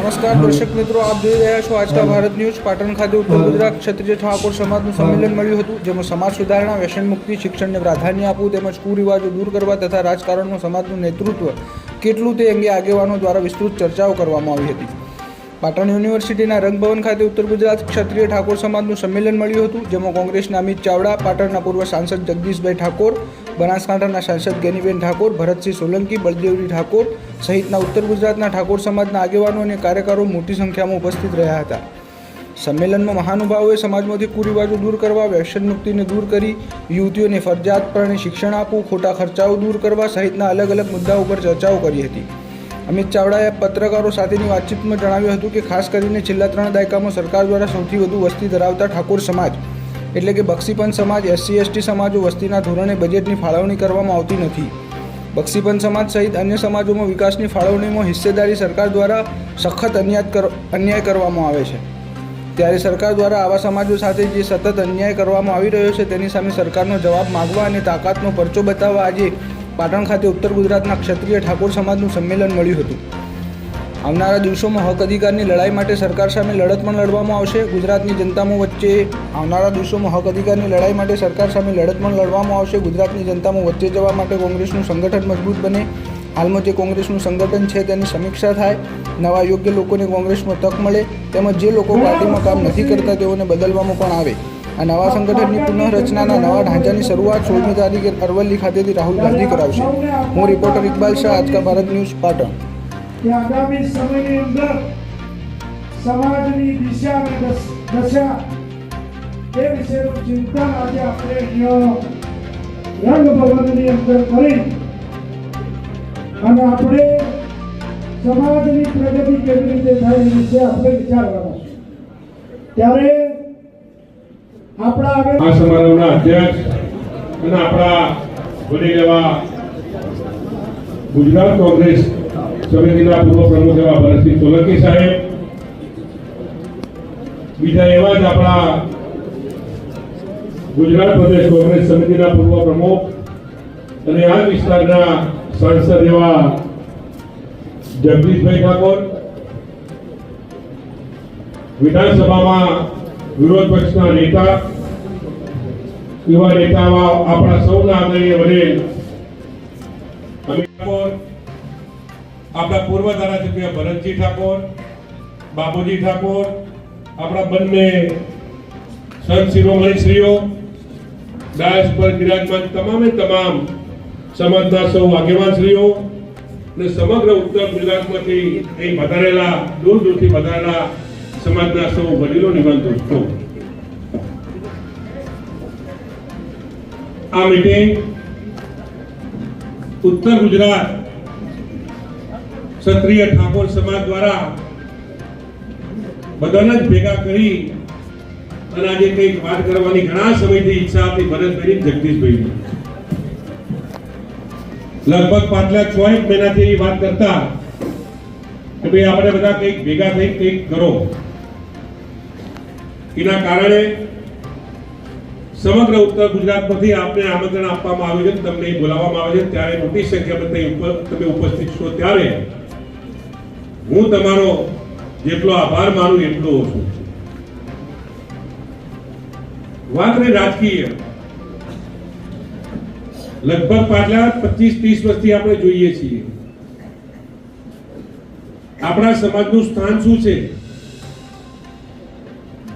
નમસ્કાર, દર્શક મિત્રો, આપ જોઈ રહ્યા છો આજકા ભારત ન્યૂઝ, પાટણ ખાતે ઉત્તર ગુજરાત ક્ષત્રિય ઠાકોર સમાજનું સંમેલન મળ્યું હતું, જેમાં સમાજ સુધારણા, વ્યસન મુક્તિ, શિક્ષણને પ્રાધાન્ય આપવું તેમજ કુરિવાજો દૂર કરવા તથા રાજકારણમાં સમાજનું નેતૃત્વ કેટલું તે અંગે આગેવાનો દ્વારા વિસ્તૃત ચર્ચાઓ કરવામાં આવી હતી. પાટણ યુનિવર્સિટીના રંગભવન ખાતે ઉત્તર ગુજરાત ક્ષત્રિય ઠાકોર સમાજનું સંમેલન મળ્યું હતું, જેમાં કોંગ્રેસના અમિત ચાવડા, પાટણના પૂર્વ સાંસદ જગદીશભાઈ ઠાકોર બનાસકાંઠાના સાંસદ ગેનીબેન ઠાકોર, ભરતસિંહ સોલંકી, બળદેવજી ઠાકોર સહિતના ઉત્તર ગુજરાતના ઠાકોર સમાજના આગેવાનો અને કાર્યકરો મોટી સંખ્યામાં ઉપસ્થિત રહ્યા હતા. સંમેલનમાં મહાનુભાવોએ સમાજમાંથી કુરિવાજો દૂર કરવા, વ્યસન મુક્તિને દૂર કરી, યુવતીઓને ફરજિયાતપણે શિક્ષણ આપવું, ખોટા ખર્ચાઓ દૂર કરવા સહિતના અલગ અલગ મુદ્દાઓ પર ચર્ચાઓ કરી હતી. અમિત ચાવડાએ પત્રકારો સાથેની વાતચીતમાં જણાવ્યું હતું કે ખાસ કરીને છેલ્લા ત્રણ દાયકામાં સરકાર દ્વારા સૌથી વધુ વસ્તી ધરાવતા ઠાકોર સમાજ એટલે કે બક્ષીપંચ સમાજ એસસી એસટી સમાજો વસ્તીના ધોરણે બજેટની ફાળવણી કરવામાં આવતી નથી. બક્ષીપંચ સમાજ સહિત અન્ય સમાજોમાં વિકાસની ફાળવણીમાં હિસ્સેદારી સરકાર દ્વારા સખત અન્યાય અન્યાય કરવામાં આવે છે. ત્યારે સરકાર દ્વારા આવા સમાજો સાથે જે સતત અન્યાય કરવામાં આવી રહ્યો છે, તેની સામે સરકારનો જવાબ માગવા અને તાકાતનો પરચો બતાવવા આજે પાટણ ખાતે ઉત્તર ગુજરાતના ક્ષત્રિય ઠાકોર સમાજનું સંમેલન મળ્યું હતું. આવનારા દિવસોમાં હક અધિકારની લડાઈ માટે સરકાર સામે લડત પણ લડવામાં આવશે. ગુજરાતની જનતામાં વચ્ચે આવનારા દિવસોમાં હક અધિકારની લડાઈ માટે સરકાર સામે લડત પણ લડવામાં આવશે. ગુજરાતની જનતામાં વચ્ચે જવા માટે કોંગ્રેસનું સંગઠન મજબૂત બને. હાલમાં જે કોંગ્રેસનું સંગઠન છે તેની સમીક્ષા થાય. નવા યોગ્ય લોકોને કોંગ્રેસમાં તક મળે તેમજ જે લોકો પાર્ટીમાં કામ નથી કરતા તેઓને બદલવામાં પણ આવે. આ નવા સંગઠનની પુનઃરચનાના નવા ઢાંચાની શરૂઆત સોળમી તારીખે અરવલ્લી ખાતેથી રાહુલ ગાંધી કરાવશે. હું રિપોર્ટર ઇકબાલ શાહ, આજકા ભારત ન્યૂઝ, પાટણ. કે આગામી સમયની અંદર સમાજની દિશા અને દશા એ વિશેનું ચિંતન આજે આપણે રંગ ભવનની અંદર કરી અને આપણે સમાજની પ્રગતિ કેવી રીતે થાય એ વિશે આપણે વિચારવાના છે. ત્યારે આપણા આગળ આ સમારોહના અધ્યક્ષ અને આપણા વડીલ લેવા ગુજરાત કોંગ્રેસ સમિતિના પૂર્વ પ્રમુખ એવા ભરતસિંહ સોલંકી સાહેબ. બીજા એવા જ આપણા ગુજરાત પ્રદેશ કોંગ્રેસ સમિતિના પૂર્વ પ્રમુખ અને આ વિસ્તારના સાંસદ એવા જગદીશભાઈ ઠાકોર. વિધાનસભામાં વિરોધ પક્ષના નેતા યુવા નેતા આપણા સૌના આદરણીય અમિત ઠાકોર આપણા પૂર્વ ધારાસભ્ય ભરતજી ઠાકોર બાબુજી ઠાકોર, આપણા બંને સંત શિરોમણીશ્રીઓ, દાસ પર બિરાજમાન તમામે તમામ સમાજના સૌ આગેવાનશ્રીઓ અને સમગ્ર ઉત્તર ગુજરાતમાંથી અહીં વધારેલા દૂર દૂરથી વધારેલા સમાજના સૌ વડીલો નિમંત્રિત દોસ્તો આ મીટિંગ ઉત્તર ગુજરાત ક્ષત્રિય ઠાકોર સમાજ દ્વારા બધાને જ ભેગા કરી અને આજે કંઈક વાત કરવાની ઘણા સમયથી ઈચ્છા હતી ભરતભાઈ જગદીશભાઈ લગભગ પાછલા છ એક મહિનાથી એવી વાત કરતા કે ભાઈ આપણે બધા કંઈક ભેગા થઈ કંઈક કરો. એના કારણે સમગ્ર ઉત્તર ગુજરાતમાંથી આપને આમંત્રણ આપવામાં આવ્યું છે તમને બોલાવવામાં આવે છે. ત્યારે મોટી સંખ્યામાં તમે ઉપસ્થિત છો ત્યારે હું તમારો જેટલો આભાર માનું એટલો ઓછો વાત રહી રાજકીય. લગભગ પાછલા પચીસ, ત્રીસ વર્ષથી આપણે જોઈએ છીએ. આપણા સમાજનું સ્થાન શું છે?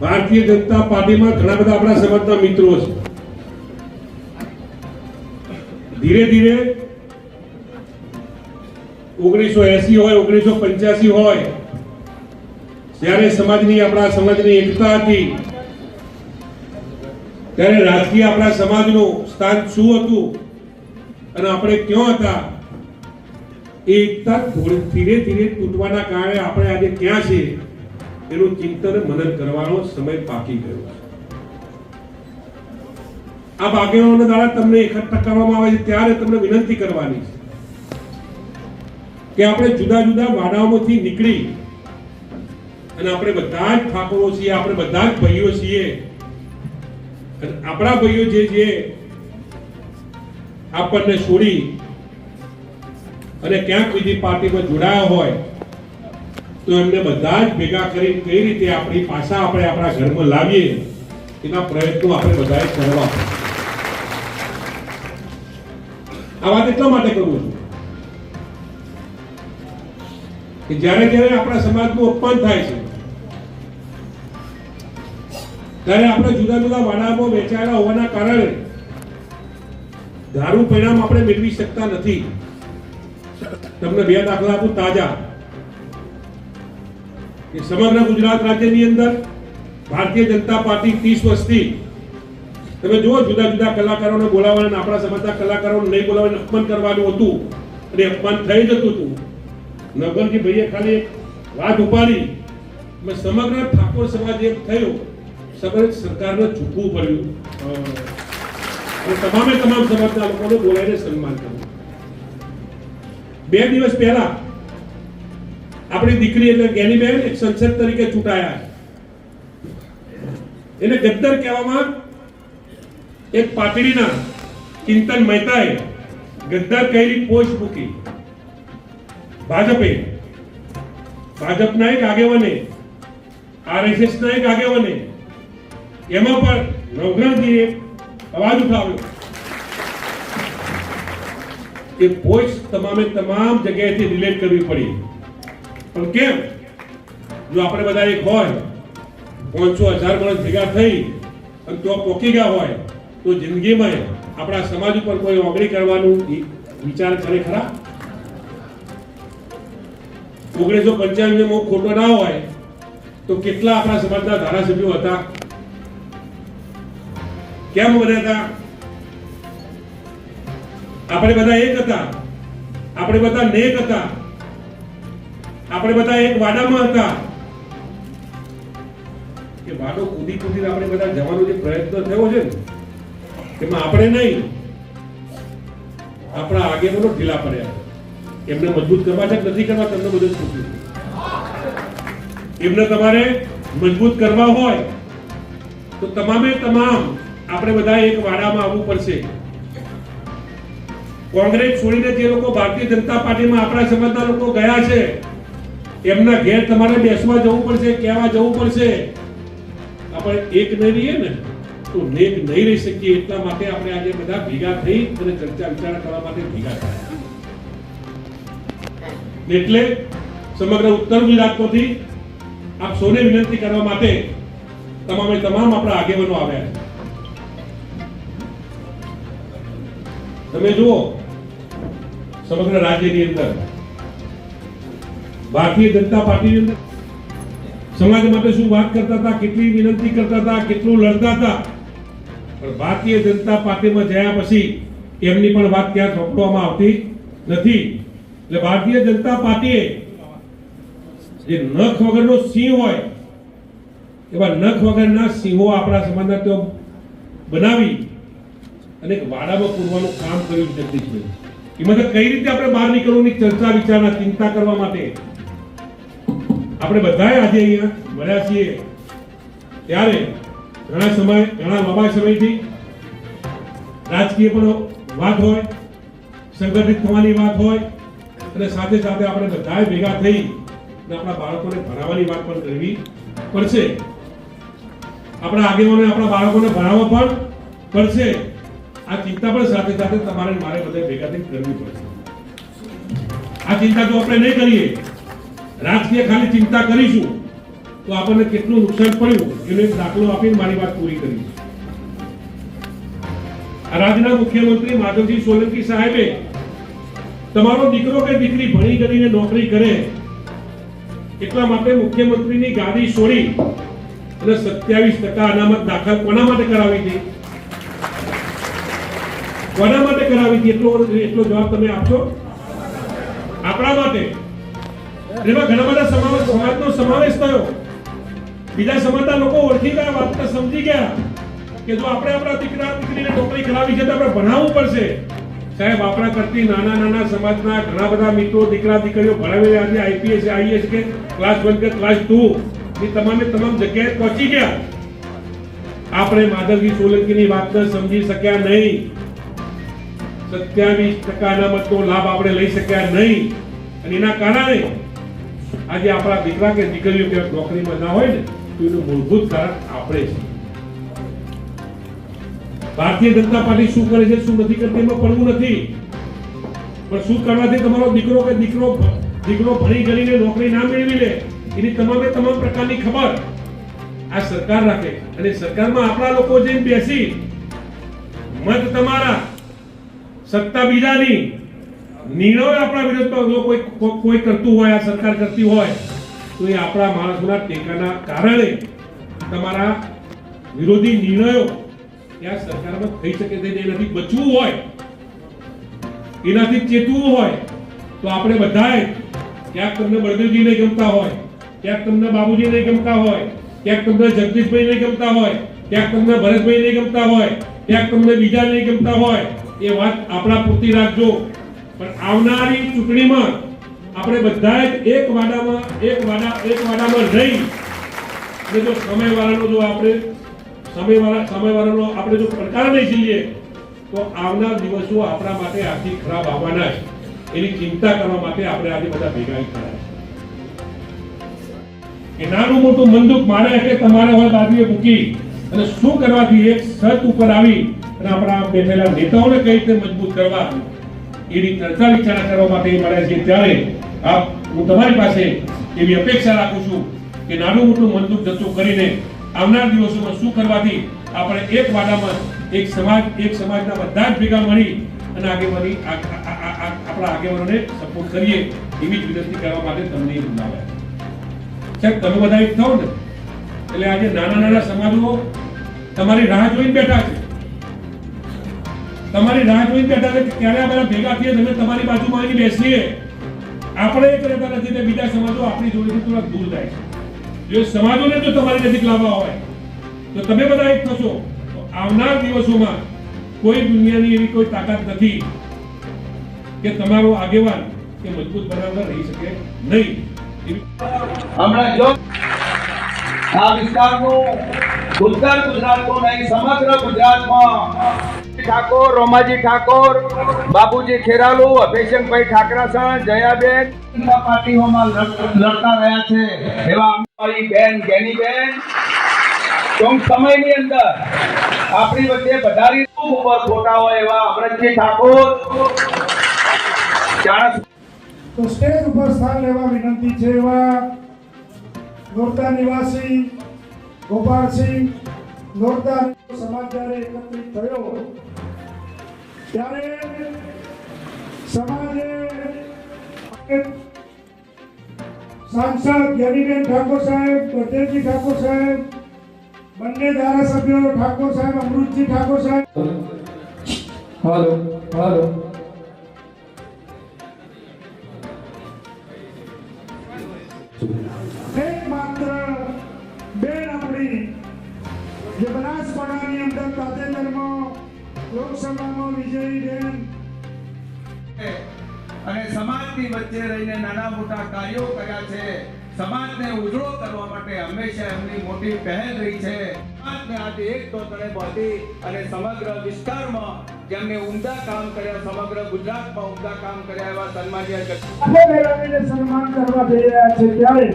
ભારતીય જનતા પાર્ટીમાં ઘણા બધા આપણા સમાજના મિત્રો છે. ધીરે ધીરે ઓગણીસો એસી હોય ઓગણીસો પંચ્યાસી હોય ત્યારે સમાજની, આપણા સમાજની એકતા હતી, ત્યારે રાજકીય આપણા સમાજનું સ્થાન શું હતું અને આપણે ક્યાં હતા, એ એકતા ધીરે ધીરે તૂટવાના કારણે આપણે આજે ક્યાં છે એનું ચિંતન મનન કરવાનો સમય પાકી ગયો છે. આ આગેવાનો દ્વારા તમને એકઠા કરવામાં આવે છે, ત્યારે તમને વિનંતી કરવાની છે. કે આપણે જુદા જુદા વાડાઓમાંથી નીકળી અને આપણે બધા જ ઠાકોરો છીએ, આપણે બધા જ ભાઈઓ છીએ. અને આપણા ભાઈઓ જે છે, આપણને છોડી અને ક્યાંક બીજી પાર્ટીમાં જોડાયા હોય, તો એમને બધા જ ભેગા કરી કઈ રીતે આપણી પાછા આપણે આપણા ઘરમાં લાવીએ, એના પ્રયત્નો આપણે બધાએ કરવા આ વાત એટલા માટે કરું છું. કે જ્યારે જ્યારે આપણા સમાજનું અપમાન થાય છે, ત્યારે આપણે જુદા જુદા વાડામાં વેચાયેલા હોવાના કારણે ધારું પરિણામ આપણે મેળવી શકતા નથી. તમને બે દાખલા આપું તાજા. કે સમગ્ર ગુજરાત રાજ્યની અંદર ભારતીય જનતા પાર્ટી ત્રીસ વર્ષથી તમે જુઓ, જુદા જુદા કલાકારોને બોલાવવાના આપણા સમાજના કલાકારોને નહીં બોલાવવાને અપમાન કરવાનું હતું. અને અપમાન થઈ જતું હતું. નગરજી ભાઈએ ખાલી એક વાત ઉપાડી. સમગ્ર ઠાકોર સમાજ એક થયો. સમગ્ર સરકારને ઝૂકવું પડ્યું. અને તમામે તમામ સમાજના લોકોને બોલાવીને સન્માન કર્યું. બે દિવસ પહેલા આપણી દીકરી એટલે જ્ઞાનીબેન એક સંસદ તરીકે ચૂંટાયા. એને ગદ્દર કહેવામાં એક પાટડીના ચિંતન મહેતાએ ગદ્દાર કહેલી પોસ્ટ મૂકી. ભાજપે. ભાજપના એક આગેવાને આરએસએસ ના એક આગેવાને, એમાં પણ નવગ્રહજીએ અવાજ ઉઠાવ્યો. એ પોસ્ટ તમામે તમામ જગ્યાએથી રિલેટ કરવી પડી. પણ કેમ? જો આપણે બધા એક હોય, પાંચસો હજાર માણસ ભેગા થઈ, અને તો પોકી ગયા હોય, તો જિંદગીમાં આપણા સમાજ ઉપર કોઈ ઓગળી કરવાનું વિચાર કરે ખરા? ઓગણીસો પંચાણું હું ખોટો ના હોય, તો કેટલા આપણા સમાજના ધારાસભ્યો હતા? કેમ બન્યા હતા? આપણે બધા એક હતા. આપણે બધા નેક હતા. આપણે બધા એક વાડામાં હતા. કે વાડો કૂદી કૂદી આપણે બધા જવાનો જે પ્રયત્ન થયો છે ને, એમાં આપણે નહીં. આપણા આગેવાનો ઢીલા પડ્યા. એમને મજબૂત કરવા છે નથી કરવા, તમને બધું પૂછ્યું એમને તમારે મજબૂત કરવા હોય, તો તમામે તમામ આપણે બધા એક વાડામાં આવવું પડશે. કોંગ્રેસ છોડીને જે લોકો ભારતીય જનતા પાર્ટીમાં આપણા સમાજના લોકો ગયા છે, એમના ઘેર તમારે બેસવા જવું પડશે, કહેવા જવું પડશે. આપણે એક નહીં રહીએ ને, તો નેક નહીં રહી શકીએ, એટલા માટે આપણે આજે બધા ભેગા થઈ અને ચર્ચા વિચારણા કરવા માટે ભેગા થયા. એટલે સમગ્ર ઉત્તર ગુજરાતમાંથી આપ સૌને વિનંતી કરવા માટે તમામે તમામ આપણા આગેવાનો આવ્યા છે. તમે જુઓ, સમગ્ર રાજ્યની અંદર, ભારતીય જનતા પાર્ટીની અંદર, સમાજ માટે શું વાત કરતા હતા, કેટલી વિનંતી કરતા હતા, કેટલું લડતા હતા, પણ ભારતીય જનતા પાર્ટીમાં જયા પછી એમની પણ વાત ક્યાં ચોપડવામાં આવતી નથી. એટલે ભારતીય જનતા પાર્ટીએ જે નખ વગરનો સિંહ હોય, એવા નખ વગરના સિંહો આપણા સમાજના તેઓ બનાવી અને વાડામાં પૂરવાનું કામ કર્યું જગદીશભાઈ. એમાં કઈ રીતે આપણે બહાર નીકળવાની ચર્ચા, વિચારણા, ચિંતા કરવા માટે? આપણે બધાએ આજે અહીંયા મળ્યા છીએ. ત્યારે ઘણા સમય, ઘણા લાંબા સમયથી રાજકીય પણ વાત હોય, સંગઠિત થવાની વાત હોય અને સાથે સાથે આપણે બધાએ ભેગા થઈ આપણા બાળકોને ભણાવવાની વાત પણ કરવી પડશે. આપણા આગેવાને આપણા બાળકોને ભણાવવા પણ પડશે. આ ચિંતા પણ સાથે સાથે તમારે મારે બધા ભેગા થઈ કરવી પડશે. આ ચિંતા જો આપણે નહીં કરીએ, રાજકીય ખાલી ચિંતા કરીશું, તો આપણને કેટલું નુકસાન પડ્યું, એનો એક દાખલો આપીને મારી વાત પૂરી કરી રાજ્યના મુખ્યમંત્રી માધવજી સોલંકી સાહેબે તમારો દીકરો કે દીકરી ભણી કરીને નોકરી કરે, એટલા માટે મુખ્યમંત્રીની ગાદી છોડી અને સત્યાવીસ ટકા અનામત દાખલ કોના માટે કરાવી હતી? કોના માટે કરાવી હતી? એટલો એટલો જવાબ તમે આપશો? આપણા માટે? એમાં ઘણા બધા સમાવેશ, સમાજનો સમાવેશ થયો. બીજા સમાજના લોકો ઓળખી ગયા વાતને સમજી ગયા કે જો આપણે આપણા દીકરા, દીકરીને નોકરી કરાવી છે તો આપણે ભણાવવું પડશે. સાહેબ, આપણા કરતી નાના નાના સમાજના ઘણા બધા મિત્રો, દીકરા, દીકરીઓ ભણાવેલા આજે આઈપીએસ આઈએસ કે ક્લાસ વન કે ક્લાસ ટુ ની તમામે તમામ જગ્યાએ પહોંચી ગયા. આપણે માધવજી સોલંકીની વાતને સમજી શક્યા નહીં. સત્યાવીસ ટકા અનામતનો લાભ આપણે લઈ શક્યા નહીં. અને એના કારણે આજે આપણા દીકરા કે દીકરીઓ કે નોકરીમાં ના હોય ને, તો એનું મૂળભૂત કારણ આપણે છે. ભારતીય જનતા પાર્ટી શું કરે છે, શું નથી કરતી, એમાં પડવું નથી. પણ શું કરવાથી તમારો દીકરો કે દીકરો દીકરો ભણી ગણીને નોકરી ના મેળવી લે, એની તમામે તમામ પ્રકારની ખબર આ સરકાર રાખે. અને સરકારમાં આપણા લોકો જઈને બેસી મત તમારા, સત્તા બીજાની. નિર્ણય આપણા વિરોધમાં જો કોઈ કોઈ કરતું હોય, આ સરકાર કરતી હોય, તો એ આપણા માણસોના ટેકાના કારણે તમારા વિરોધી નિર્ણયો ત્યાં સરકારમાં થઈ શકે છે એનાથી બચવું હોય, એનાથી ચેતવું હોય, તો આપણે બધાએ ક્યાંક તમને બળદેવજી નહીં ગમતા હોય, ક્યાંક તમને બાબુજી નહીં ગમતા હોય, ક્યાંક તમને જગદીશભાઈ નહીં ગમતા હોય, ક્યાંક તમને ભરતભાઈ નહીં ગમતા હોય, ક્યાંક તમને બીજા નહીં ગમતા હોય, એ વાત આપણા પૂરતી રાખજો. પણ આવનારી ચૂંટણીમાં આપણે બધાએ એક વાડામાં, એક વાડા, એક વાડામાં રહી અને જો સમયવાળાનો જો આપણે અને શું કરવાથી એક સત ઉપર આવી અને આપણા બેઠેલા નેતાઓને કઈ રીતે મજબૂત કરવા? એની ચર્ચા વિચારણા કરવા માટે મળે છે. ત્યારે આપ હું તમારી પાસે એવી અપેક્ષા રાખું છું કે નાનું મોટું મંદુક જતું કરીને આવનાર દિવસોમાં શું કરવાથી આપણે એક વાડામાં એક સમાજ, એક સમાજના બધા જ ભેગા મળી અને આગેવાની આપણા આગેવાનોને સપોર્ટ કરીએ એવી જ વિનંતી કરવા માટે તમને બોલાવ્યા. સાહેબ, તમે બધા એક થાવ ને? એટલે આજે નાના નાના સમાજો તમારી રાહ જોઈને બેઠા છે. તમારી રાહ જોઈને બેઠા છે ક્યારે અમારા ભેગા થઈએ તમે તમારી બાજુમાં આવીને બેસીએ. આપણે એક રહેતા નથી ને બીજા સમાજો આપણી જોડેથી થોડા દૂર જાય છે. જો સમાજોને જો તમારી નજીક લાવવા હોય, તો તમે બધા એક થશો. તો આવનાર દિવસોમાં કોઈ દુનિયાની એવી કોઈ તાકાત નથી કે તમારો આગેવાન કે મજબૂત બનાવવા રહી શકે નહીં. હમણાં જો આ વિસ્તારનું ઉત્તર ગુજરાતનું નહીં, સમગ્ર ગુજરાતમાં ઠાકોર રોમાજી ઠાકોર બાબુજી ખેરાલુ અભિષેકભાઈ ઠાકરાસણ જયાબેન. પાર્ટીઓમાં લડતા રહ્યા છે. એવા અમારી બેન ગેનીબેન. ટૂંક સમયની અંદર આપણી વચ્ચે વધારી ઉપર ખોટા હોય એવા અમરતજી ઠાકોર. તો સ્ટેજ ઉપર સ્થાન લેવા વિનંતી છે એવા નોરતા નિવાસી ગોપાલસિંહ. નોરતા સમાજ જ્યારે એકત્રિત થયો ત્યારે સમાજે સાંસદ જ્ઞાનીબેન ઠાકોર સાહેબ પટેલજી ઠાકોર સાહેબ બંને ધારાસભ્યો ઠાકોર સાહેબ અમૃતજી ઠાકોર સાહેબ હાલો હાલો એકમાત્ર બેન આપણી જે બનાસકાંઠાની અંદર તાજેતરમાં લોકસભામાં વિજયી બેન અને સમાજની ઉજળો કરવા માટે હંમેશા એમની મોટી પહેલ રહી છે. સમગ્ર વિસ્તારમાં જેમને ઉમદા કામ કર્યા, સમગ્ર ગુજરાતમાં ઉમદા કામ કર્યા એવા સન્માનીય સન્માન કરવા જઈ રહ્યા છે ત્યારે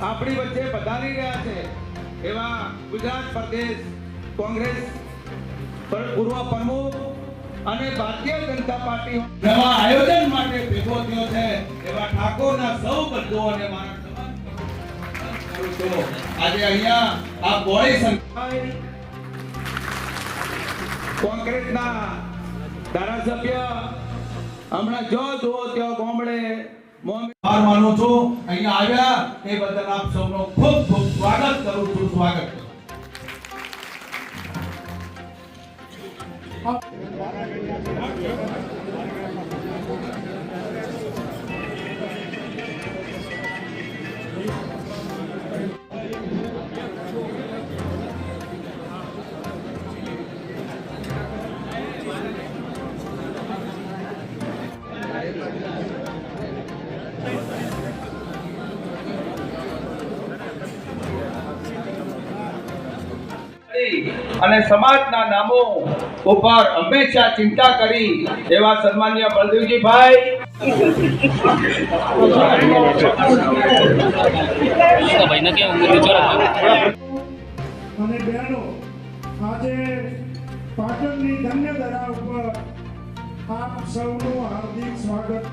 આપણી વચ્ચે પધારી રહ્યા છે એવા ગુજરાત પ્રદેશ કોંગ્રેસ પૂર્વ પ્રમુખ અને ભારતીય જનતા પાર્ટી નવા આયોજન માટે ભેગો થયો છે એવા ઠાકોરના સૌ બંધુઓને મારા સમાન કરું આજે અહીંયા આ બોળી સંખ્યા કોંગ્રેસના ધારાસભ્ય, હમણાં જો જુઓ ત્યાં ગામડે આભાર માનું છું. અહીંયા આવ્યા, એ બદલ આપ સૌનો ખૂબ ખૂબ સ્વાગત કરું છું, સ્વાગત કરું અને સમાજના નામો ઉપર હંમેશા ચિંતા કરી એવા સન્માન્ય બળદેવજીભાઈ. અને બહેનો આજે પાટણની ધન્ય ધરા ઉપર આપ સૌનું હાર્દિક સ્વાગત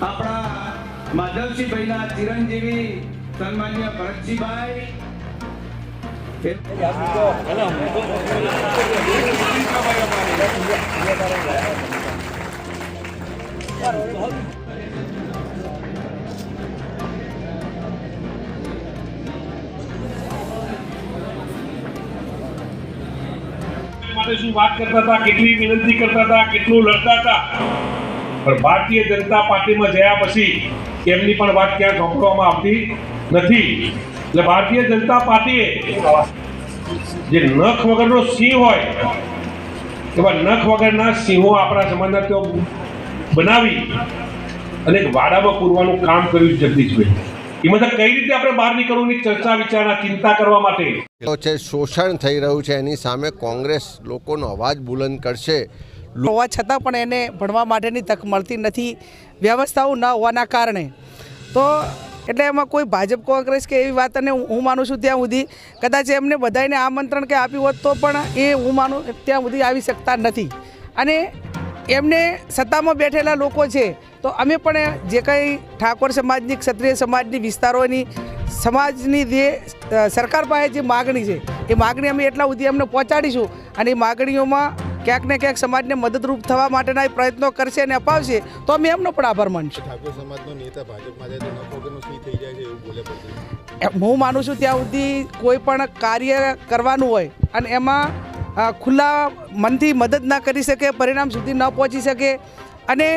આપણા માધવસિંહભાઈના ચિરંજીવી સન્માન્ય ભરતસિંહભાઈ. શું વાત કરતા હતા, કેટલી વિનંતી કરતા હતા, કેટલું લડતા હતા. પણ ભારતીય જનતા પાર્ટીમાં જયા પછી એમની પણ વાત ક્યાં સાંભળવામાં આવતી નથી. એટલે ભારતીય જનતા પાર્ટીએ જે નખ વગરનો સિંહ હોય, એવા નખ વગરના સિંહો આપણા સમાજના તેઓ બનાવી અને વાડામાં પૂરવાનું કામ કર્યું જગદીશભાઈ. એમાં કઈ રીતે આપણે બહાર નીકળવાની ચર્ચા વિચારણા ચિંતા કરવા માટે? તો છે શોષણ થઈ રહ્યું છે એની સામે કોંગ્રેસ લોકોનો અવાજ બુલંદ કરશે. હોવા છતાં પણ એને ભણવા માટેની તક મળતી નથી વ્યવસ્થાઓ ન હોવાના કારણે. તો એટલે એમાં કોઈ ભાજપ કોંગ્રેસ કે એવી વાત અને હું માનું છું ત્યાં સુધી કદાચ એમને બધાને આમંત્રણ કે આપ્યું હોત તો પણ એ હું માનું ત્યાં સુધી આવી શકતા નથી. અને એમને સત્તામાં બેઠેલા લોકો છે. તો અમે પણ જે કંઈ ઠાકોર સમાજની ક્ષત્રિય સમાજની વિસ્તારોની સમાજની જે સરકાર પાસે જે માગણી છે એ માગણી અમે એટલા સુધી અમને પહોંચાડીશું અને એ માગણીઓમાં ક્યાંક ને ક્યાંક સમાજને મદદરૂપ થવા માટેના એ પ્રયત્નો કરશે અને અપાવશે તો અમે એમનો પણ આભાર માનશું. ઠાકોર સમાજનો નેતા ભાજપમાં જાય તો થઈ જાય છે એવું બોલે હું માનું છું ત્યાં સુધી કોઈ પણ કાર્ય કરવાનું હોય અને એમાં ખુલ્લા મનથી મદદ ના કરી શકે, પરિણામ સુધી ન પહોંચી શકે. અને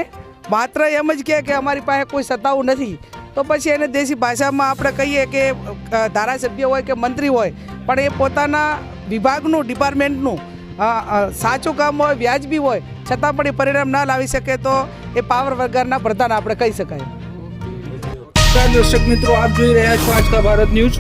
માત્ર એમ જ કહે કે અમારી પાસે કોઈ સત્તાઓ નથી. તો પછી એને દેશી ભાષામાં આપણે કહીએ કે ધારાસભ્ય હોય કે મંત્રી હોય, પણ એ પોતાના વિભાગનું, ડિપાર્ટમેન્ટનું સાચું કામ હોય, વ્યાજબી હોય, છતાં પણ એ પરિણામ ના લાવી શકે તો એ પાવર વગરના પ્રધાન આપણે કહી શકાય. દર્શક મિત્રો, આપ જોઈ રહ્યા છો આજકા ભારત ન્યૂઝ.